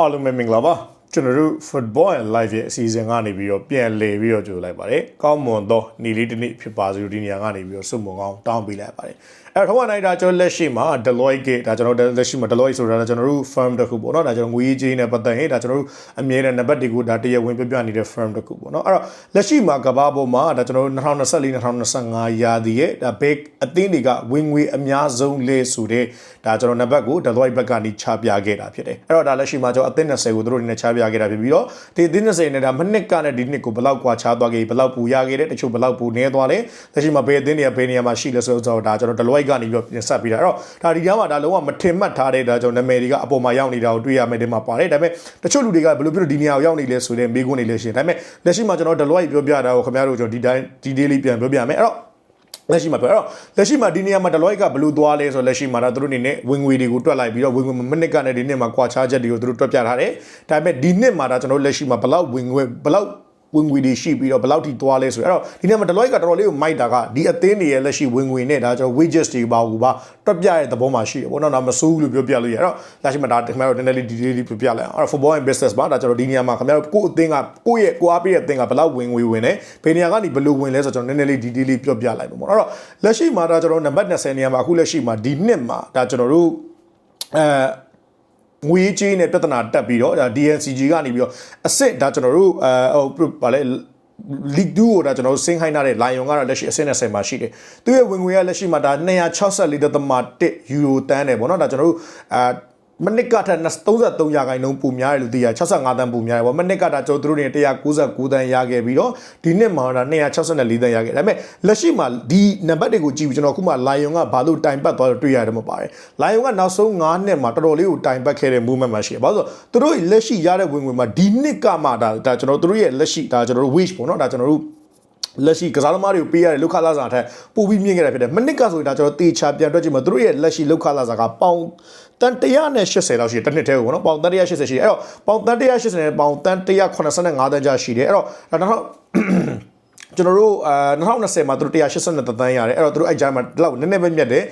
အားလုံးပဲမင်္ဂလာပါကျွန်တော်တို့ football and live ရဲ့အစီအစဉ်ကနေပြီးတော့ပြန်လည်ပြီးတော့ကြိုလိုက်ပါတယ်ကောင်းမွန်သောနေ့လေးတစ်နေ့ဖြစ်ပါစေလို့ဒီနေရာကနေပြီးတော့စုံမုံကောင်းတောင်းပေးလိုက်ပါတယ်အဲ့တော့ထောက်နိုင်တာကျွန်တော်လက်ရှိမှာ Deloitte ကဒါကျွန်တော်လက်ရှိမှာ Deloitte ဆိုတာကျွန်တော်တို့ firm တစ်ခုပေါ့နော်ဒါကျွန်တော်ငွေကြေးနဲ့ပတ်သက်ရင်ဒါကျွန်တော်တို့အမြဲတမ်းနံပါတ်တွေကိုဒါတရားဝင်ပြပြနေတဲ့ firm တစ်ခုပေါ့နော်အဲ့တော့လက်ရှိမှာကမ္ဘာပေါ်မှာဒါကျွန်တော်တို့2024 2025ရာသီရဲ့ဒါ big အသင်းတွေကဝင်ငွေအများဆုံးလေဆိုတဲ့ဒါကျွန်တော်နံပါတ်ကို Deloitte ဘက်ကနေချပြခဲ့တာဖြစ်တယ်အဲ့တော့ဒါလက်ရှိမှာကျွန်တော်အသင်း20ကိုသူတို့အနေနဲ့ချပြခဲ့တာဖြစ်ပြီးတော့ဒီအသင်း20နဲ့ဒါမနစ်ကနဲ့ဒီနှစ်ကိုဘယ်လောက်ကွာခြားသွားခဲ့ဘယ်လောက်ပူရခဲ့တယ်တချို့ဘယ်လောက်ပူနေသွားလဲလက်ရှိမှာဘယ်အသင်းတွေကဘယ်နေရာမှာရှိလဲဆိုတော့ဒါကျွန်တော် Deloitte ကနေပြီးတော့ပြင်ဆက်ပြီးတာအဲ့တော့ဒါဒီကြားမှာဒါလုံးဝမထင်မှတ်ထားတဲ့ဒါကျွန်တော်နာမည်တွေကအပေါ်မှာရောက်နေတာကိုတွေ့ရမယ်ဒီမှာပါတယ်ဒါပေမဲ့တချို့လူတွေကဘယ်လိုဖြစ်လို့ဒီနေရာကိုရောက်နေလဲဆိုတဲ့မေးခွန်းတွေလည်းရှိတယ်ဒါပေမဲ့လက်ရှိမှာကျွန်တော် Deloitte ပြောပြတာကိုခင်ဗျားတို့ကျွန်တော်ဒီတိုင်းဒီ daily ပြန်ပြောပြမယ်အဲ့တော့လက်ရှိမှာပြောအဲ့တော့လက်ရှိမှာဒီနေရာမှာ Deloitte ကဘယ်လိုသွားလဲဆိုတော့လက်ရှိမှာဒါသူတို့အနေနဲ့ဝင်ငွေတွေကိုတွက်လိုက်ပြီးတော့ဝင်ငွေမိနစ်ကနဲ့ဒီနှစ်မှာကွာခြားချက်တွေကိုသူတို့တွက်ပြထားတယ်ဒါပေမဲ့ဒီနှစ်မှာဒါကျွန်တော်လက်ရှိမှာဘယ်လောက်ဝင်ငွေဘယ်လောက် ဝင်ငွေတွေရှိပြီးတော့ဘယ်လောက်ထိသွားလဲဆိုတော့အဲ့တော့ဒီနေ့မှာ Deloitte ကတော်တော်လေးကိုမိုက်တာကဒီအသင်းတွေရဲ့လက်ရှိဝင်ငွေနဲ့ဒါကျွန်တော် wages တွေပါဘူးပါတွက်ပြတဲ့သဘောမှာရှိတယ်ပေါ့နော်ဒါမစိုးဘူးလို့ပြောပြလို့ရအဲ့တော့လက်ရှိမှာဒါခင်ဗျားတို့နည်းနည်းလေး detail လေးပြောပြလိုက်အောင်အဲ့တော့ football and business မှာဒါကျွန်တော်ဒီနေရာမှာခင်ဗျားတို့ကိုယ့်အသင်းကကိုယ့်ရဲ့ကိုအားပေးတဲ့အသင်းကဘယ်လောက်ဝင်ငွေဝင်လဲဘယ်နေရာကနေဘယ်လိုဝင်လဲဆိုတော့ကျွန်တော်နည်းနည်းလေး detail လေးပြောပြလိုက်ပါပေါ့နော်အဲ့တော့လက်ရှိမှာဒါကျွန်တော်နံပါတ်20နေရာမှာအခုလက်ရှိမှာဒီနှစ်မှာဒါကျွန်တော်တို့အဲ ငွေကြေးနဲ့ပြဿနာတက်ပြီးတော့ဒါ DNCG ကနေပြီးတော့အစ်စ်ဒါကျွန်တော်တို့အဲဟိုဗာလဲ League 2ကိုဒါကျွန်တော်တို့စင်းခိုင်းထားတဲ့ Lion ကတော့လက်ရှိအဆင့်20မှာရှိတယ်။သူရဲ့ဝင်ငွေကလက်ရှိမှာဒါ264.1ယူရိုတန်းတယ်ပေါ့နော်။ဒါကျွန်တော်တို့အာ မနစ်ကထက်33ရာခိုင်နှုန်းပိုများတယ်လို့သိရ65တန်းပိုများတယ်ပေါ့မနစ်ကတာကျွန်တော်တို့တွေ199တန်းရခဲ့ပြီးတော့ဒီနှစ်မှာဒါ264တန်းရခဲ့ဒါပေမဲ့လက်ရှိမှာဒီနံပါတ်တွေကိုကြည့်ပြီးကျွန်တော်အခုမှ Lion ကဘာလို့တိုင်ပတ်သွားလို့တွေ့ရတယ်မပါတယ် Lion ကနောက်ဆုံး9နှစ်မှာတော်တော်လေးကိုတိုင်ပတ်ခဲ့တဲ့ movement မှာရှိတယ်ဘာလို့ဆိုတော့သူတို့လက်ရှိရတဲ့ဝင်ငွေမှာဒီနှစ်ကမှဒါဒါကျွန်တော်တို့ရဲ့လက်ရှိဒါကျွန်တော်တို့ wish ပေါ့နော်ဒါကျွန်တော်တို့လက်ရှိကစားသမားတွေကိုပေးရတဲ့လောက်ခလာစာထက်ပိုပြီးမြင့်ခဲ့တာဖြစ်တယ်မနစ်ကဆိုရင်ဒါကျွန်တော်တေချာပြန်တွက်ကြည့်မှာသူတို့ရဲ့လက်ရှိလောက်ခလာစာကပေါင် တန်180လောက်ရှိတယ်တစ်နှစ်တည်းကိုနော်ပေါင်တန်180ရှိတယ်အဲ့တော့ပေါင်တန်180နဲ့ပေါင်တန်185တန်းကြာရှိတယ်အဲ့တော့ဒါတော့ကျွန်တော်တို့အာ2020မှာသူတို့182တန်းရတယ်အဲ့တော့သူတို့အဲ့ကြားမှာဒီလောက်နည်းနည်းပဲမြတ်တယ်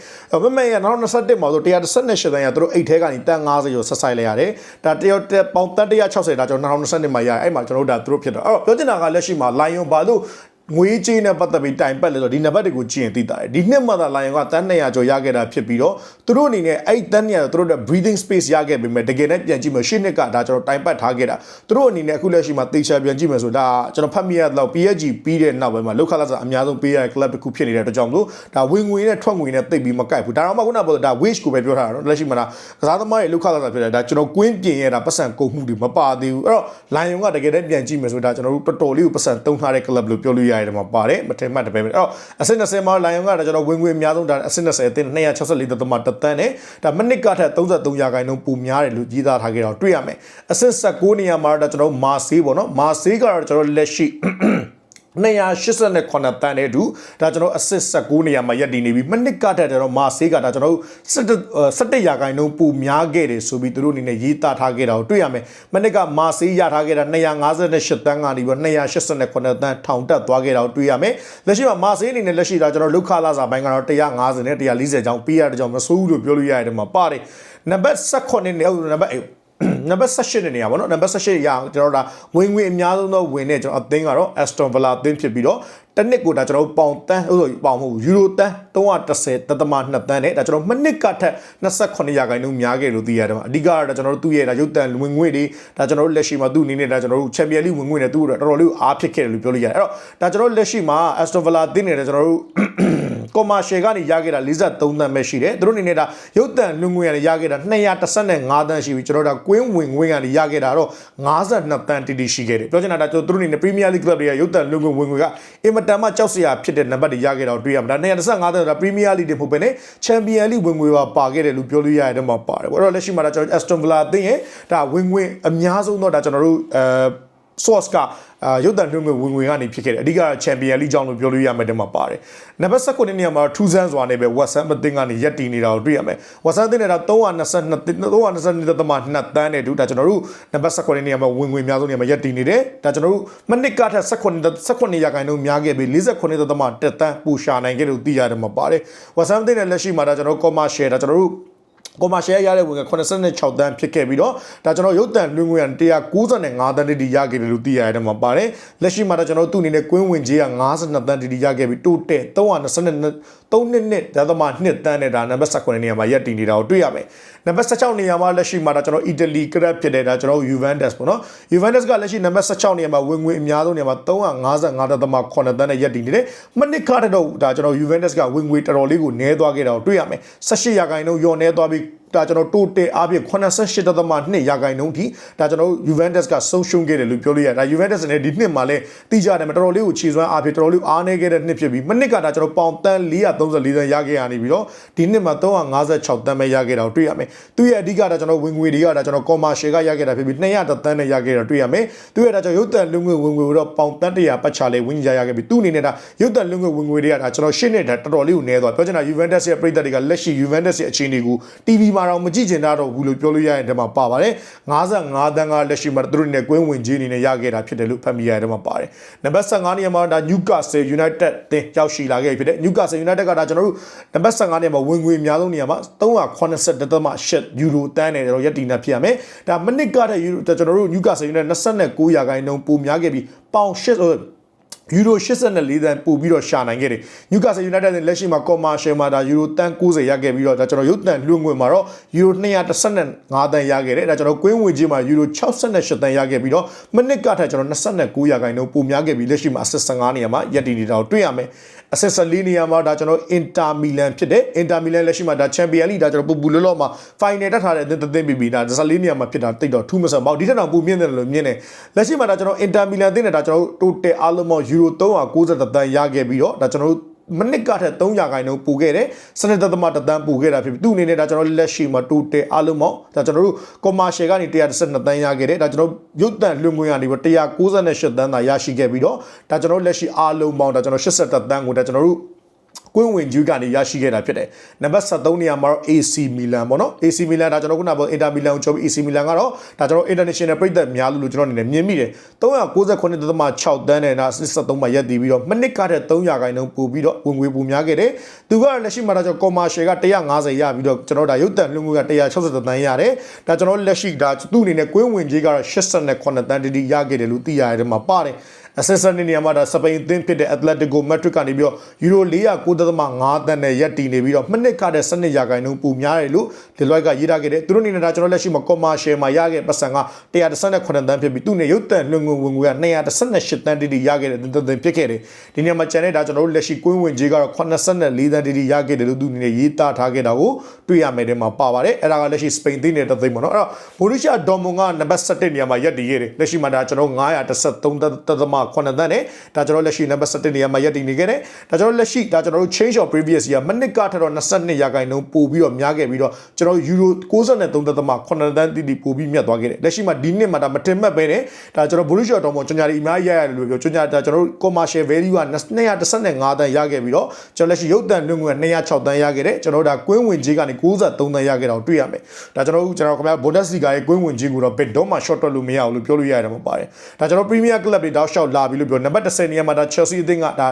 မမေရ2021မှာသူတို့118တန်းရသူတို့အိတ်ထဲကနေတန်း90ကိုဆက်ဆိုင်လိုက်ရတယ်ဒါတယောက်ပေါင်တန်160ဒါကျွန်တော်2020မှာရအဲ့မှာကျွန်တော်တို့ဒါသူတို့ဖြစ်တော့အဲ့တော့ပြောချင်တာကလက်ရှိမှာ Lion ဘာလို့ ငွေကြေးနဲ့ပတ်သက်ပြီးတိုင်ပတ်လဲဆိုတော့ဒီနံပါတ်တွေကိုကြည့်ရင်သိတာတယ်ဒီနှစ်မှသာလိုင်ယွန်ကတန်း200ကျော်ရခဲ့တာဖြစ်ပြီးတော့သူတို့အနေနဲ့အဲ့တန်း200သူတို့တဲ့ breathing space ရခဲ့ပေမဲ့တကယ်နဲ့ပြန်ကြည့်မယ်ရှင်းနှစ်ကဒါကျွန်တော်တိုင်ပတ်ထားခဲ့တာသူတို့အနေနဲ့အခုလက်ရှိမှာတေချာပြန်ကြည့်မယ်ဆိုဒါကျွန်တော်ဖတ်မိရတော့ PSG ပြီးတဲ့နောက်ပိုင်းမှာလောက်ခလာစားအများဆုံးပေးရတဲ့ club တစ်ခုဖြစ်နေတဲ့အတွက်ကြောင့်မလို့ဒါဝင်ငွေနဲ့ထွက်ငွေနဲ့တိတ်ပြီးမကိုက်ဘူးဒါတော့မှခုနကပြောဒါ wish ကိုပဲပြောထားတာနော်လက်ရှိမှာဒါကစားသမားရဲ့လောက်ခလာစားဖြစ်တယ်ဒါကျွန်တော်ကွင်းပြင်ရတာပတ်စံကုန်မှုတွေမပါသေးဘူးအဲ့တော့လိုင်ယွန်ကတကယ်နဲ့ပြန်ကြည့်မယ်ဆိုဒါကျွန်တော်တို့တော်တော်လေးကိုပတ်စံတုံးထားတဲ့ club လို့ပြောလို့ရတယ်မှာပါတယ်မထင်မှတ်တပည့်ပဲအဲ့တော့အဆင့်20မှာလိုင်ယွန်ကဒါကျွန်တော်ဝင်ငွေအများဆုံးဒါအဆင့်20အသင်း264တသမတတန်းနဲ့ဒါမနစ်ကထက်33ရာခိုင်နှုန်းပိုများတယ်လို့ကြီးသားထားခဲ့တော့တွေ့ရမယ်အဆင့်19နေရာမှာဒါကျွန်တော်မာဆေးပေါ့နော်မာဆေးကတော့ကျွန်တော်လက်ရှိ 289တန်းနဲ့အတူဒါကျွန်တော်အစစ်19နေရာမှာရပ်တည်နေပြီမနစ်ကတက်တယ်တော့မာဆေးကဒါကျွန်တော်17 17ရာခိုင်နှုန်းပိုများခဲ့တယ်ဆိုပြီးသူတို့အနေနဲ့ရေးသားထားခဲ့တာကိုတွေ့ရမယ်မနစ်ကမာဆေးရထားခဲ့တာ258တန်းကနေပြီး289တန်းထောင်တက်သွားခဲ့တာကိုတွေ့ရမယ်လက်ရှိမှာမာဆေးအနေနဲ့လက်ရှိဒါကျွန်တော်လုခလာစာပိုင်းကတော့150နဲ့140ချောင်းပေးရတဲ့ကြောင့်မဆိုးဘူးလို့ပြောလို့ရတယ်မှာပါတယ်နံပါတ်18နဲ့နံပါတ် နံပါတ်18နေနေရပါတော့နံပါတ်18ရအောင်ကျွန်တော်တို့ဒါဝင်ဝင်အများဆုံးသောဝင်နဲ့ကျွန်တော်အသင်းကတော့ Aston Villa အသင်းဖြစ်ပြီးတော့တစ်နှစ်ကိုဒါကျွန်တော်တို့ပေါင်တန်းဟုတ်ဆိုပေါင်မဟုတ်ယူရိုတန်း330တသမ2တန်းနဲ့ဒါကျွန်တော်မနစ်ကထက်28ရာခိုင်နှုန်းများခဲ့လို့သိရတယ်မှာအဓိကတော့ဒါကျွန်တော်တို့သူ့ရဲ့ဒါရုပ်တန်ဝင်ငွေတွေဒါကျွန်တော်တို့လက်ရှိမှာသူ့အနေနဲ့ဒါကျွန်တော်တို့ချန်ပီယံလိဝင်ငွေနဲ့သူ့တော်တော်လေးအားဖြစ်ခဲ့တယ်လို့ပြောလို့ရတယ်အဲ့တော့ဒါကျွန်တော်တို့လက်ရှိမှာ Aston Villa အသင်းနဲ့ကျွန်တော်တို့ commercial ကနေရခဲ့တာ43တန်းပဲရှိတယ်သူတို့အနေနဲ့ဒါရုပ်တန်လွန်ငွေကနေရခဲ့တာ235တန်းရှိပြီကျွန်တော်တို့ကွင်းဝင်ငွေကနေရခဲ့တာတော့52တန်းတိတိရှိခဲ့တယ်ပြောချင်တာဒါကျွန်တော်တို့အနေနဲ့ Premier League club တွေကရုပ်တန်လွန်ငွေဝင်ငွေကအင်မတန်မှကြောက်စရာဖြစ်တဲ့နံပါတ်တွေရခဲ့တာကိုတွေ့ရမှာဒါ235တန်းဆိုတာ Premier League တွေမဟုတ်ဘဲနဲ့ Champion League ဝင်ငွေပါပါခဲ့တယ်လို့ပြောလို့ရတဲ့မှာပါတယ်အဲ့တော့လက်ရှိမှာဒါကျွန်တော် Aston Villa အသင်းရဲ့ဒါဝင်ငွေအများဆုံးတော့ဒါကျွန်တော်တို့အဲ source ကအာရုပ်တံလွှင့်ငွေဝင်ငွေကနေဖြစ်ခဲ့တယ်အဓိကချန်ပီယံလိကြောင့်လို့ပြောလို့ရမယ်တမှာပါတယ်နံပါတ်19နေရာမှာထူးဆန်းစွာနဲ့ပဲဝက်ဆမ်အသင်းကနေရက်တည်နေတာကိုတွေ့ရမယ်ဝက်ဆမ်အသင်းနဲ့ဒါ322 322တမ2တန်းနဲ့တူဒါကျွန်တော်တို့နံပါတ်19နေရာမှာဝင်ငွေအများဆုံးနေရာမှာရက်တည်နေတယ်ဒါကျွန်တော်တို့မနစ်ကထက်18 18ရာခိုင်နှုန်းများခဲ့ပြီး49တမ1တန်းပူရှာနိုင်ခဲ့လို့သိရတယ်မှာပါတယ်ဝက်ဆမ်အသင်းနဲ့လက်ရှိမှာဒါကျွန်တော်တို့ commercial ဒါကျွန်တော်တို့ ကွန်မာရှယ်ရတဲ့ဝင်က86တန်းဖြစ်ခဲ့ပြီးတော့ဒါကျွန်တော်ရုပ်တံလွှင့်ငွေရ195တန်းတိတိရခဲ့တယ်လို့သိရတဲ့မှာပါတယ်လက်ရှိမှာတော့ကျွန်တော်သူ့အနေနဲ့ကွင်းဝင်ကြီးက52တန်းတိတိရခဲ့ပြီးတိုးတက်322 3နှစ်နဲ့ဒါသမ2တန်းနဲ့ဒါနံပါတ်19နေရာမှာရပ်တည်နေတာကိုတွေ့ရမယ်နံပါတ်16နေရာမှာလက်ရှိမှာဒါကျွန်တော်အီတလီကရပ်ဖြစ်တဲ့ဒါကျွန်တော် Juventus ပေါ့နော် Juventus ကလက်ရှိနံပါတ်16နေရာမှာဝင်ငွေအများဆုံးနေရာမှာ355တန်း9တန်းနဲ့ရပ်တည်နေတယ်မနစ်ခါတော့ဒါကျွန်တော် Juventus ကဝင်ငွေတော်တော်လေးကိုနည်းသွားခဲ့တာကိုတွေ့ရမယ်18ရာခိုင်နှုန်းယောနည်းသွားပြီး ဒါကျွန်တော်တိုးတက်အားဖြင့်88.2ရာခိုင်နှုန်းထိဒါကျွန်တော် Juventus ကဆုံးရှုံးခဲ့တယ်လို့ပြောလို့ရတယ်ဒါ Juventus နဲ့ဒီနှစ်မှာလည်းတိကျတယ်မတော်တော်လေးကိုခြေစွမ်းအားဖြင့်တော်တော်လေးအားနည်းခဲ့တဲ့နှစ်ဖြစ်ပြီးမနစ်ကဒါကျွန်တော်ပေါင်တန်း434တန်းရခဲ့ရနေပြီးတော့ဒီနှစ်မှာ356တန်းပဲရခဲ့တာကိုတွေ့ရမယ်သူရဲ့အဓိကဒါကျွန်တော်ဝင်ငွေတွေကဒါကျွန်တော် commercial ကရခဲ့တာဖြစ်ပြီး200တန်းနဲ့ရခဲ့တာတွေ့ရမယ်သူရဲ့ဒါကျွန်တော်ရုပ်တံလူငွေဝင်ငွေတော့ပေါင်တန်း100ပတ်ချလေးဝင်ကြရခဲ့ပြီးသူအနေနဲ့ဒါရုပ်တံလူငွေဝင်ငွေတွေကဒါကျွန်တော်ရှင်းနေတာတော်တော်လေးကိုနည်းသွားပြောချင်တာ Juventus ရဲ့ပြည်သက်တွေကလက်ရှိ Juventus ရဲ့အခြေအနေကို TV မှာတော့မကြည့်ချင်တာတော့ဘူးလို့ပြောလို့ရရင်ဒီမှာပါပါတယ်55တန်းကလက်ရှိမှာသူတို့နဲ့ကွင်းဝင်ကြီးအနေနဲ့ရခဲ့တာဖြစ်တယ်လို့ဖတ်မိရတဲ့မှာပါတယ်နံပါတ်15နေရာမှာဒါ Newcastle United တင်ရောက်ရှိလာခဲ့ဖြစ်တဲ့ Newcastle United ကဒါကျွန်တော်တို့နံပါတ်15နေရာမှာဝင်ငွေအများဆုံးနေရာမှာ380.8ယူရိုတန်းနဲ့ကျွန်တော်ရက်တီနာဖြစ်ရမယ်ဒါမနစ်ကတဲ့ယူရိုကျွန်တော်တို့ Newcastle United 29ရာခိုင်နှုန်းပိုများခဲ့ပြီးပေါင်8 ယူရို84တန်းပို့ပြီးတော့ရှာနိုင်ခဲ့တယ်။ Newcastle United နဲ့လက်ရှိမှာ commercial မှာဒါယူရိုတန်း90ရခဲ့ပြီးတော့ဒါကျွန်တော်ရုပ်တံလွှင့်ငွေမှာတော့ယူရို215တန်းရခဲ့တယ်။ဒါကျွန်တော်ကွင်းဝင်ကြီးမှာယူရို68တန်းရခဲ့ပြီးတော့မိနစ်ကထက်ကျွန်တော်29ရာခိုင်နှုန်းပိုများခဲ့ပြီးလက်ရှိမှာ15နေရာမှာရပ်တည်နေတာကိုတွေ့ရမယ်။ assist 4နေရာမှာဒါကျွန်တော် Inter Milan ဖြစ်တယ်။ Inter Milan လက်ရှိမှာဒါ Champions League ဒါကျွန်တော်ပူပူလောလောမှာ final တက်ထားတဲ့အသင်းသင်းပြီးပြီးဒါ14နေရာမှာဖြစ်တာတိတ်တော့ထူးမဆန်ပေါ့ဒီထက်တော့ပူမြင့်တယ်လို့မြင်တယ်။လက်ရှိမှာဒါကျွန်တော် Inter Milan အသင်းနဲ့ဒါကျွန်တော်တို့ total အားလုံးပေါင်းယူရို390တန်းရခဲ့ပြီးတော့ဒါကျွန်တော်တို့ မနစ်ကထက်300ခိုင်နှုန်းပူခဲ့တယ်စနစ်သက်သမတတန်းပူခဲ့တာဖြစ်ပြီးသူ့အနေနဲ့ဒါကျွန်တော်လက်ရှိမှာတိုတယ်အားလုံးပေါင်းဒါကျွန်တော်တို့ commercial ကနေ132တန်းရခဲ့တယ်ဒါကျွန်တော်ရုပ်တံလွှင့်ငွေကနေပြီး198တန်းသာရရှိခဲ့ပြီးတော့ဒါကျွန်တော်လက်ရှိအားလုံးပေါင်းဒါကျွန်တော်80တန်းကိုဒါကျွန်တော်တို့ ကွင်းဝင်ဂျူးကနေရရှိခဲ့တာဖြစ်တယ်။နံပါတ်73နေရာမှာတော့ AC Milan ပေါ့နော် AC Milan ဒါကျွန်တော်ခုနကပြော Inter Milan ကိုကျော်ပြီး AC Milan ကတော့ဒါကျွန်တော် international ပြည်သက်များလို့ကျွန်တော်အနေနဲ့မြင်မိတယ်398.6တန်းနဲ့ဒါ73မှာရက်တည်ပြီးတော့မနစ်ကတဲ့300ခိုင်နှုန်းပို့ပြီးတော့ဝင်ငွေပိုများခဲ့တယ်။သူကလက်ရှိမှာဒါကျွန်တော် commercial က150ရပြီးတော့ကျွန်တော်ဒါရုပ်တံလွှင့်ငွေက160တန်းရတယ်။ဒါကျွန်တော်လက်ရှိဒါသူ့အနေနဲ့ကွင်းဝင်ကြီးကတော့89တန်းတိတိရခဲ့တယ်လို့သိရတယ်မှာပါတယ်။ assistant နေရာမှာဒါစပိန်အသင်းဖြစ်တဲ့ Atletico Madrid ကနေပြီးတော့ယူရို409.5တန်းနဲ့ရပ်တည်နေပြီးတော့မိနစ်ခတဲ့စနစ်ရာခိုင်နှုန်းပိုများတယ်လို့ဒီလွိုက်ကရေးထားခဲ့တယ်သူတို့အနေနဲ့ဒါကျွန်တော်လက်ရှိမှာ commercial မှာရခဲ့ပတ်စံက138တန်းဖြစ်ပြီးသူနဲ့ရုပ်တံလွှင့်ငွေဝင်ငွေက218တန်းတိတိရခဲ့တဲ့တင်တင်ဖြစ်ခဲ့တယ်ဒီနေရာမှာကျန်တဲ့ဒါကျွန်တော်တို့လက်ရှိကွင်းဝင်ကြီးကတော့84တန်းတိတိရခဲ့တယ်လို့သူအနေနဲ့ရေးသားထားခဲ့တာကိုတွေ့ရမယ်တဲ့မှာပါပါတယ်အဲ့ဒါကလက်ရှိစပိန်သင်းနဲ့တသိမ်းပေါ့နော်အဲ့တော့ဘိုရီရှာဒေါ်မွန်ကနံပါတ်7နေရာမှာရပ်တည်ခဲ့တယ်လက်ရှိမှာဒါကျွန်တော်913တသမ9တန်းနဲ့ဒါကျွန်တော်လက်ရှိနံပါတ်7နေရာမှာရပ်တည်နေခဲ့တယ်ဒါကျွန်တော်လက်ရှိဒါကျွန်တော်တို့ change of previous year မနစ်ကထတော့22ရာခိုင်နှုန်းပို့ပြီးတော့များခဲ့ပြီးတော့ကျွန်တော်ယူရို63တသမ9တန်းတိတိပို့ပြီးမြတ်သွားခဲ့တယ်လက်ရှိမှာဒီနှစ်မှာဒါမတင်မှတ်ပဲနဲ့ဒါကျွန်တော် Borussia Dortmund ကျွန်ညာဒီအများကြီးရရတယ်လို့ပြောကျွန်ညာဒါကျွန်တော်တို့ commercial value က215တန်းရခဲ့ပြီးတော့ကျွန်တော်လက်ရှိရုပ်တံလွှင့်ငွေ206တန်းရခဲ့တယ်ကျွန်တော်ဒါကွင်းဝင်ကြီးကနေ93တန်းရခဲ့တာကိုတွေ့ရမယ်ဒါကျွန်တော်တို့ကျွန်တော်ခင်ဗျာ Bundesliga ရဲ့ကွင်းဝင်ကြီးကိုတော့ဘယ်တော့မှ short တွက်လို့မရဘူးလို့ပြောလို့ရတယ်မှာပါတယ်ဒါကျွန်တော် Premier Club တွေတောက်လျှောက်လာပြီးလို့ပြောနံပါတ်10နေရာမှာဒါ Chelsea အသင်းကဒါ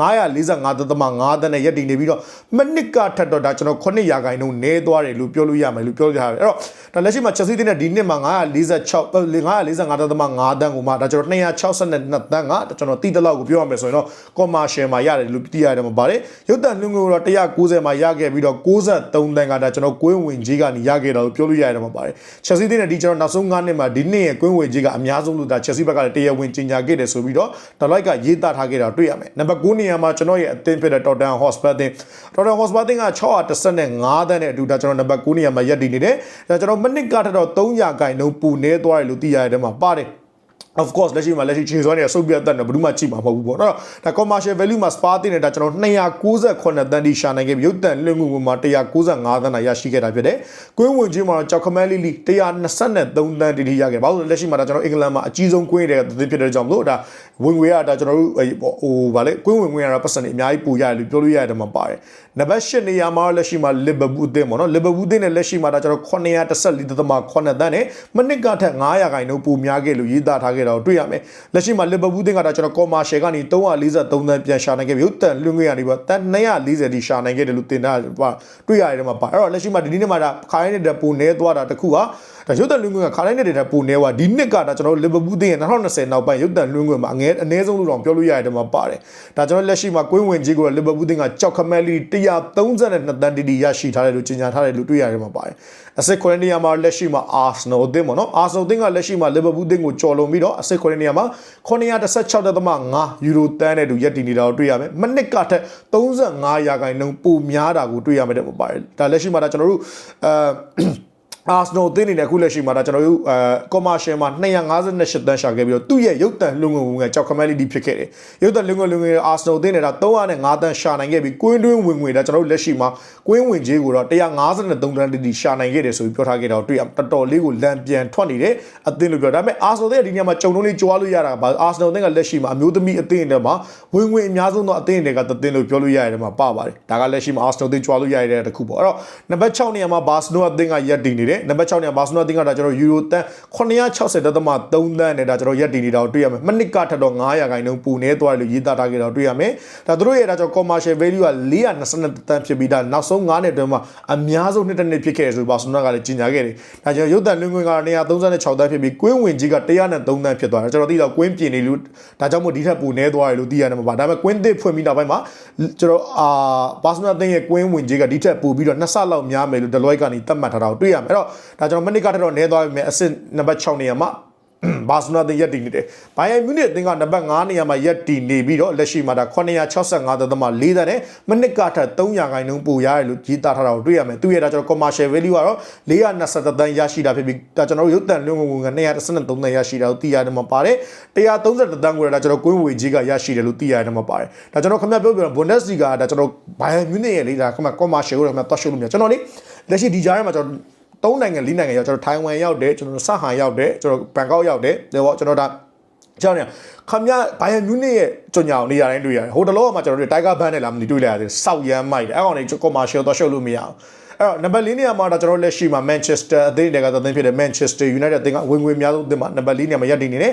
945.5တန်းနဲ့ရပ်တည်နေပြီးတော့မနစ်ကထက်တော့ဒါကျွန်တော်9ရာခိုင်နှုန်းနည်းသွားတယ်လို့ပြောလို့ရမယ်လို့ပြောလို့ရတယ်အဲ့တော့ဒါလက်ရှိမှာ Chelsea အသင်းနဲ့ဒီနှစ်မှာ946 945.5တန်းကိုမှဒါကျွန်တော်262တန်းကကျွန်တော်တိတလောက်ကိုပြောရမယ်ဆိုရင်တော့ commercial မှာရတယ်လို့သိရတယ်မှာပါတယ်ရုပ်တံလွှင့်ငွေတော့190မှာရခဲ့ပြီးတော့63တန်းကဒါကျွန်တော်ကွင်းဝင်ကြီးကနေရခဲ့တာလို့ပြောလို့ရတယ်မှာပါတယ် Chelsea အသင်းနဲ့ဒီကျွန်တော်နောက်ဆုံး9နှစ်မှာဒီနှစ်ရဲ့ကွင်းဝင်ကြီးကအများဆုံးလို့ဒါ Chelsea ဘက်ကလည်းတရားဝင်ကြီးညာခဲ့တယ်ဆိုပြီးတော့ဒါလိုက်ကရေးသားထားခဲ့တာတွေ့ရမယ်နံပါတ်9နေရာမှာကျွန်တော်ရဲ့အသင်းဖြစ်တဲ့ Tottenham Hotspur အသင်း Tottenham Hotspur အသင်းက615တန်းနဲ့အတူဒါကျွန်တော်နံပါတ်9နေရာမှာရပ်တည်နေတယ်ဒါကျွန်တော်မိနစ်ကထတော့300ခိုင်နှုန်းပူနေသွားတယ်လို့သိရတဲ့မှာပါတယ် of course လက်ရှိမှာလက်ရှိချိန်စွမ်းတွေကစုပ်ပြတ်တက်နေဘယ်သူမှကြည့်မှာမဟုတ်ဘူးပေါ့နော်ဒါ commercial value မှာ spa တင်နေတာကျွန်တော်298တန်းတိရှာနိုင်ခဲ့ပြီရုပ်တန်လွှင့်မှုမှာ195တန်းသာရရှိခဲ့တာဖြစ်တယ်ကွင်းဝင်ချင်းမှာတော့ကြောက်ခမန်းလီလီ123တန်းတိတိရခဲ့ဘာလို့လဲလက်ရှိမှာဒါကျွန်တော်အင်္ဂလန်မှာအကြီးဆုံးကွင်းတဲ့သတင်းဖြစ်တဲ့ကြောင့်မလို့ဒါဝင်ငွေကဒါကျွန်တော်တို့ဟိုဗာလေကွင်းဝင်ငွေကတော့ပတ်စံနေအများကြီးပူရတယ်လို့ပြောလို့ရတယ်မှာပါတယ်နံပါတ်၈နေရာမှာလက်ရှိမှာလီဗာပူးအသင်းပေါ့နော်လီဗာပူးအသင်းနဲ့လက်ရှိမှာဒါကျွန်တော်914.8တန်းနဲ့မနစ်ကထက်900ခိုင်နှုန်းပူများခဲ့လို့ရေးသားထားခဲ့ခဲ့တာကိုတွေ့ရမယ်လက်ရှိမှာလီဗာပူးသင်းကဒါကျွန်တော်ကော်မာရှယ်ကနေ343သန်းပြန်ရှာနိုင်ခဲ့ပြီဟုတ်တန်လွင့်ငွေကနေပြီးတန်240တိရှာနိုင်ခဲ့တယ်လို့တင်တာပါတွေ့ရတယ်မှာပါအဲ့တော့လက်ရှိမှာဒီနေ့မှာဒါခါတိုင်းတဲ့ပုံနေသွားတာတခုဟာ ဒါရုပ်တန်လွင့်ငွေကခါတိုင်းတဲ့ပုံနေွားဒီနှစ်ကဒါကျွန်တော်လီဗာပူးသင်းရဲ့2020နောက်ပိုင်းရုပ်တန်လွင့်ငွေမှာအငဲအနည်းဆုံးလို့တော့ပြောလို့ရတယ်မှာပါတယ်ဒါကျွန်တော်လက်ရှိမှာကွင်းဝင်ကြီးကိုလီဗာပူးသင်းကကြောက်ခမက်လီ132တန်းတီတီရရှိထားတယ်လို့ကြေညာထားတယ်လို့တွေ့ရတယ်မှာပါတယ်အစစ်ခွဲနေရာမှာလက်ရှိမှာအာဆနယ်အသင်းပေါ့နော်အာဆနယ်အသင်းကလက်ရှိမှာလီဗာပူးသင်းကိုကျော်လွန်ပြီးတော့အစစ်ခွဲနေရာမှာ916.5ယူရိုတန်းနဲ့တူရက်တည်နေတာကိုတွေ့ရမယ်မနစ်ကထက်35ရာခိုင်နှုန်းပိုများတာကိုတွေ့ရမယ်တဲ့မှာပါတယ်ဒါလက်ရှိမှာဒါကျွန်တော်တို့အဲ အာစနိုတင်းနေတဲ့အခုလက်ရှိမှာဒါကျွန်တော်တို့အဲ commercial မှာ258တန်းရှာခဲ့ပြီးတော့သူ့ရဲ့ရုပ်တံလုံငုံငွေကြောက်ခမက်လီဒီဖြစ်ခဲ့တယ်ရုပ်တံလုံငုံလုံငွေအာစနိုတင်းနေတာ305တန်းရှာနိုင်ခဲ့ပြီးကွင်းတွင်းဝင်ငွေဒါကျွန်တော်တို့လက်ရှိမှာကွင်းဝင်ကြီးကိုတော့153တန်းတိတိရှာနိုင်ခဲ့တယ်ဆိုပြီးပြောထားခဲ့တာကိုတွေ့ရတော်တော်လေးကိုလန်ပြန်ထွက်နေတယ်အသင်းလို့ပြောဒါပေမဲ့အာစနိုတင်းကဒီညမှာကြုံလုံးလေးကြွားလို့ရတာကအာစနိုတင်းကလက်ရှိမှာအမျိုးသမီးအသင်းတွေမှာဝင်ငွေအများဆုံးသောအသင်းတွေကသင်းလို့ပြောလို့ရရတယ်မှာပါပါတယ်ဒါကလက်ရှိမှာအာစနိုတင်းကြွားလို့ရတဲ့တခုပေါ့အဲ့တော့နံပါတ်6နေရာမှာဘာစနိုအသင်းကရက်တည်နေတယ်နံပါတ်6နေရာဘာစနိုအသင်းကဒါကျွန်တော်ယူရိုတန်960.3တန်းနဲ့ဒါကျွန်တော်ရက်တည်နေတာကိုတွေ့ရမယ်မနစ်ကထက်တော့900ခိုင်နှုန်းပူနေသွားတယ်လို့ရေးသားထားခဲ့တာကိုတွေ့ရမယ်ဒါသူတို့ရဲ့ဒါကျွန်တော် commercial value က422တန်းဖြစ်ပြီးဒါနောက်ဆုံး9နှစ်အတွင်းမှာအများဆုံးနှစ်တစ်နှစ်ဖြစ်ခဲ့တယ်ဆိုဘာစနိုကလည်းကြီးညာခဲ့တယ်ဒါကျွန်တော်ရုပ်တန်လွင်ငွေက136တန်းဖြစ်ပြီးကွင်းဝင်ကြီးက103တန်းဖြစ်သွားတယ်ကျွန်တော်သိတော့ကွင်းပြင်နေလို့ဒါကြောင့်မို့ဒီထက်ပူနေသွားတယ်လို့သိရတယ်မှာပါဒါပေမဲ့ကွင်းသစ်ဖွင့်ပြီးနောက်ပိုင်းမှာကျွန်တော်အာဘာစနိုအသင်းရဲ့ကွင်းဝင်ကြီးကဒီထက်ပူပြီးတော့နှစ်ဆလောက်များမယ်လို့ Deloitte ကနေသတ်မှတ်ထားတာကိုတွေ့ရမယ်အဲ့တော့ဒါကျွန်တော်မနစ်ကထက်တော့နေသွားပြီမယ်အဆင့်နံပါတ်6နေရာမှာဘာစနာတင်ရက်တည်နေတယ်။ဘိုင်ယန်မြူနစ်အသင်းကနံပါတ်9နေရာမှာရက်တည်နေပြီးတော့လက်ရှိမှာဒါ965သက်သမ4တန်းနဲ့မနစ်ကထက်300ခိုင်နှုန်းပိုရတယ်လို့ကြီးသားထားတာကိုတွေ့ရမယ်။သူရဲ့ဒါကျွန်တော် commercial value ကတော့420တန်းရရှိတာဖြစ်ပြီးဒါကျွန်တော်ရုပ်တန်လွန်ငုံငုံက213တန်းရရှိတာကိုသိရတယ်မှာပါတယ်။130တန်းကိုဒါကျွန်တော်ကွင်းဝေကြီးကရရှိတယ်လို့သိရတယ်မှာပါတယ်။ဒါကျွန်တော်ခင်ဗျပြောပြတော့ Bundesliga ဒါကျွန်တော်ဘိုင်ယန်မြူနစ်ရဲ့လေဒါခင်ဗျ commercial ကိုခင်ဗျတွတ်ရှုလို့မြကျွန်တော်လေလက်ရှိဒီကြားထဲမှာကျွန်တော် သုံးနိုင်ငံလေးနိုင်ငံရောက်ကျွန်တော်ထိုင်ဝမ်ရောက်တယ်ကျွန်တော်ဆဟန်ရောက်တယ်ကျွန်တော်ဘန်ကောက်ရောက်တယ်ဒါပေါ့ကျွန်တော်ဒါကြောင်းနေခမရဘိုင်ယန်မြူးနစ်ရဲ့ကြညာနေရာတိုင်းတွေ့ရတယ်ဟိုတလောကမှကျွန်တော်တို့တိုင်ဂါဘန်းနဲ့လာမသိတွေ့လိုက်ရတယ်စောက်ရမ်းမိုက်တယ်အဲ့ကောင်တွေကွန်မာရှယ်တော့ရှုပ်လို့မရအောင် အဲ့တော့နံပါတ်၄နေရာမှာတော့ကျွန်တော်လက်ရှိမှာ Manchester အသင်းတွေကသင်းဖြစ်တဲ့ Manchester United အသင်းကဝင်ငွေအများဆုံးအသင်းမှာနံပါတ်၄နေရာမှာရပ်တည်နေတယ်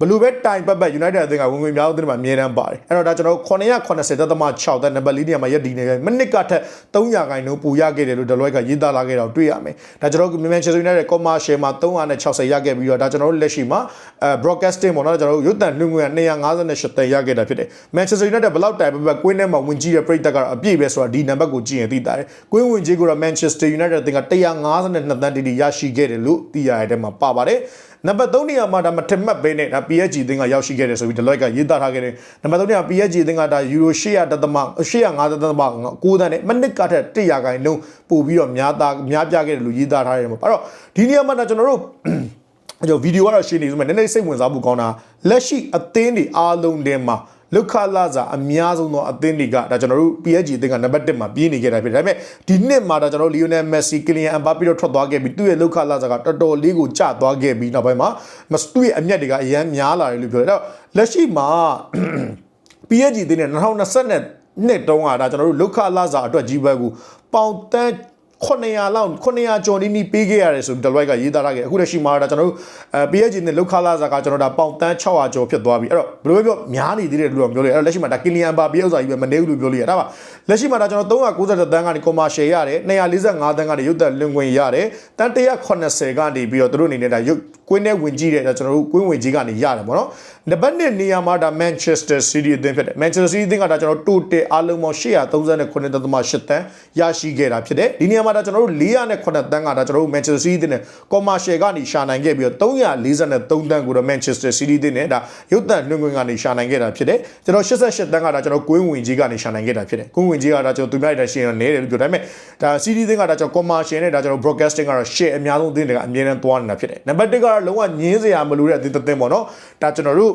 ဘလူးဘက်တိုင်ပတ်ပတ် United အသင်းကဝင်ငွေအများဆုံးအသင်းမှာအမြဲတမ်းပါတယ်အဲ့တော့ဒါကျွန်တော်980.6တဲ့နံပါတ်၄နေရာမှာရပ်တည်နေတယ်မိနစ်ကထက်300ခိုင်နှုန်းပိုရခဲ့တယ်လို့ Deloitte ကရေးသားလာခဲ့တာကိုတွေ့ရမယ်ဒါကျွန်တော် Manchester United commercial မှာ360ရခဲ့ပြီးတော့ဒါကျွန်တော်တို့လက်ရှိမှာအဲ broadcasting ပေါ့နော်ကျွန်တော်တို့ရုပ်သံလွှင့်ငွေက258တန်ရခဲ့တာဖြစ်တယ် Manchester United ဘယ်လောက်တိုင်ပတ်ပတ်ကွင်းထဲမှာဝင်ကြည့်တဲ့ပရိသတ်ကတော့အပြည့်ပဲဆိုတာဒီနံပါတ်ကိုကြည့်ရင်သိတာတယ်ကွင်းဝင်ကြီးကတော့ Manchester United အသင်းက152တန်တီတီရရှိခဲ့တယ်လို့သိရတဲ့မှာပါပါတယ်နံပါတ်3နေရာမှာဒါမထက်မှတ်ပဲနဲ့ဒါ PSG အသင်းကရောက်ရှိခဲ့တယ်ဆိုပြီး Deloitte ကရေးသားထားခဲ့တယ်နံပါတ်3နေရာ PSG အသင်းကဒါ Euro 800တသမ805တသမ9တန်းနဲ့မနစ်ကထက်100ခိုင်နှုန်းပို့ပြီးတော့များသားများပြခဲ့တယ်လို့ရေးသားထားတယ်မှာအဲ့တော့ဒီနေရာမှာဒါကျွန်တော်တို့ကျွန်တော်ဗီဒီယိုကတော့ရှင်းနေဆိုမှနည်းနည်းစိတ်ဝင်စားဖို့ကောင်းတာလက်ရှိအသင်းတွေအားလုံးထဲမှာ လုခလာစာအများဆုံးသောအသင်းတွေကဒါကျွန်တော်တို့ PSG အသင်းကနံပါတ်1မှာပြေးနေခဲ့တာဖြစ်တယ်ဒါပေမဲ့ဒီနှစ်မှာဒါကျွန်တော်တို့ Lionel Messi Kylian Mbappe တို့ထွက်သွားခဲ့ပြီးသူ့ရဲ့လုခလာစာကတော်တော်လေးကိုကျသွားခဲ့ပြီးနောက်ပိုင်းမှာသူ့ရဲ့အမျက်တွေကအရန်များလာတယ်လို့ပြောတယ်အဲ့တော့လက်ရှိမှာ PSG အသင်းနဲ့2020နှစ်တုန်းကဒါကျွန်တော်တို့လုခလာစာအတွက်ကြီးပွဲကိုပေါင်တန်း 900လောက်900ကျော်နီးနီးပေးခဲ့ရတယ်ဆိုပြီး Deloitte ကရေးသားထားခဲ့အခုလက်ရှိမှာဒါကျွန်တော်တို့အဲ PSG နဲ့လောက်ခလာစာကကျွန်တော်ဒါပေါင်တန်း600ကျော်ဖြစ်သွားပြီအဲ့တော့ဘယ်လိုပဲပြောများနေသေးတယ်လို့ပြောလို့အဲ့တော့လက်ရှိမှာဒါ Kylian Mbappe ဥစ္စာကြီးပဲမနေဘူးလို့ပြောလို့ရဒါပါလက်ရှိမှာဒါကျွန်တော်390တန်းကနေ commercial ရတယ်245တန်းကနေရုပ်သက်လွင်ဝင်ရတယ်တန်း180ကနေပြီးတော့သူတို့အနေနဲ့ဒါရုပ်ကွင်းထဲဝင်ကြည့်တဲ့ဒါကျွန်တော်တို့ကွင်းဝင်ကြီးကနေရတယ်ပေါ့နော်နံပါတ်1နေရာမှာဒါ Manchester City အသင်းဖြစ်တယ် Manchester City အသင်းကဒါကျွန်တော် total အားလုံးပေါင်း839.8တန်းရရှိခဲ့တာဖြစ်တယ်ဒီနေရာမှာဒါကျွန်တော်တို့409တန်းကဒါကျွန်တော်တို့ Manchester City အသင်းနဲ့ commercial ကနေရှာနိုင်ခဲ့ပြီးတော့343တန်းကိုတော့ Manchester City အသင်းနဲ့ဒါရုပ်သံလွှင့်ခွင့်ကနေရှာနိုင်ခဲ့တာဖြစ်တယ်ကျွန်တော်88တန်းကဒါကျွန်တော်ကွင်းဝင်ကြီးကနေရှာနိုင်ခဲ့တာဖြစ်တယ်ကွင်းဝင်ကြီးကဒါကျွန်တော်သူများတဲ့ရှင်းရနေတယ်လို့ပြောဒါပေမဲ့ဒါ City အသင်းကဒါကျွန်တော် commercial နဲ့ဒါကျွန်တော် broadcasting ကတော့ share အများဆုံးအသင်းတွေကအမြဲတမ်းသွားနေတာဖြစ်တယ်နံပါတ်1ကတော့လုံးဝညင်းစရာမလိုတဲ့အသင်းတစ်သင်းပေါ့နော်ဒါကျွန်တော်တို့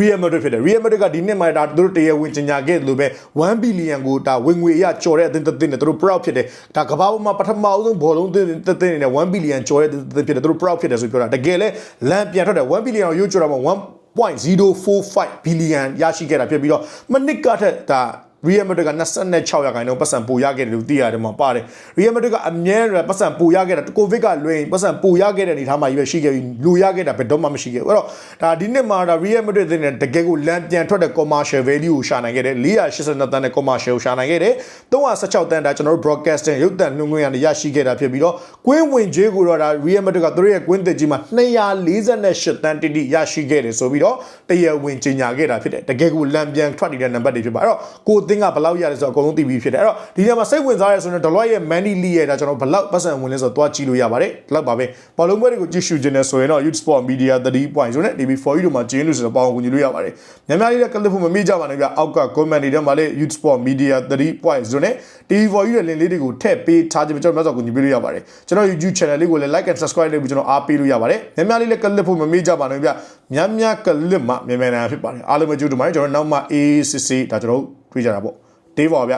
Real Madrid ဖြစ်တယ် Real Madrid ကဒီနှစ်မှာဒါသူတို့တရားဝင်ကြေညာခဲ့တယ်လို့ပဲ1 billion ကိုဒါဝင်ငွေအရကျော်တဲ့အသင်းတစ်သင်းနဲ့သူတို့ proud ဖြစ်တယ်ဒါကမ္ဘာပေါ်မှာပထမအဆုံးဘောလုံးသင်းတစ်သင်းနဲ့1 billion ကျော်တဲ့သင်းဖြစ်တယ်သူတို့ proud ဖြစ်တယ်ဆိုပြောတာတကယ်လဲလမ်းပြန်ထွက်တယ်1 billion ကိုရွေးကျော်တာမှာ1 0.045 billion ရရှိခဲ့တာဖြစ်ပြီးတော့မနစ်ကထက်ဒါ Real Madrid က26ရာခိုင်နှုန်းပတ်စံပိုရခဲ့တယ်လို့သိရတယ်မှာပါတယ် Real Madrid ကအမြဲတမ်းပတ်စံပိုရခဲ့တာကိုဗစ်ကလွင်ပတ်စံပိုရခဲ့တဲ့အနေအထားမှာကြီးပဲရှိခဲ့ပြီးလူရခဲ့တာဘယ်တော့မှမရှိခဲ့ဘူးအဲ့တော့ဒါဒီနှစ်မှာဒါ Real Madrid တဲ့တကယ်ကိုလမ်းပြန်ထွက်တဲ့ commercial value ကိုရှာနိုင်ခဲ့တယ်482တန်းနဲ့ commercial ကိုရှာနိုင်ခဲ့တယ်316တန်းဒါကျွန်တော်တို့ broadcasting ရုပ်သံလွှင့်ခွင့်ရရရှိခဲ့တာဖြစ်ပြီးတော့ကွင်းဝင်ကြေးကိုတော့ဒါ Real Madrid ကသူတို့ရဲ့ကွင်းသစ်ကြီးမှာ248တန်းတိတိရရှိခဲ့တယ်ဆိုပြီးတော့တရားဝင်ကြေညာခဲ့တာဖြစ်တယ်တကယ်ကိုလမ်းပြန်ထွက်နေတဲ့နံပါတ်တွေဖြစ်ပါအဲ့တော့ကိုအသင်းကဘယ်လောက်ရတယ်ဆိုတော့အကုန်လုံးသိပြီးဖြစ်တယ်အဲ့တော့ဒီထဲမှာစိတ်ဝင်စားရဆိုရင် Deloitte ရဲ့ Mandy Lee ရဲ့ဒါကျွန်တော်ဘယ်လောက်ပတ်စံဝင်လဲဆိုတော့တွားကြည့်လို့ရပါတယ်ဒီလောက်ပါပဲဘောလုံးပွဲတွေကိုကြည့်ရှုခြင်းနဲ့ဆိုရင်တော့ Youth Sport Media 3.0နဲ့ DB4U တို့မှာကျင်းလို့ဆိုတော့ပေါအောင်ကူညီလို့ရပါတယ်များများလေးလည်းကလစ်ဖို့မမေ့ကြပါနဲ့ဗျအောက်က comment တွေထဲမှာလည်း Youth Sport Media 3.0နဲ့ DB4U ရဲ့ link လေးတွေကိုထည့်ပေးထားခြင်းကျွန်တော်များစွာကူညီပေးလို့ရပါတယ်ကျွန်တော် YouTube channel လေးကိုလည်း like and subscribe လုပ်ပြီးကျွန်တော်အားပေးလို့ရပါတယ်များများလေးလည်းကလစ်ဖို့မမေ့ကြပါနဲ့ဗျများများကလစ်မှမြန်မြန်နာဖြစ်ပါတယ်အားလုံးပဲကြိုးတူပါတယ်ကျွန်တော်နောက်မှ ACC ဒါကျွန်တော် တွေ့ကြတာပေါ့တေးပါဗျ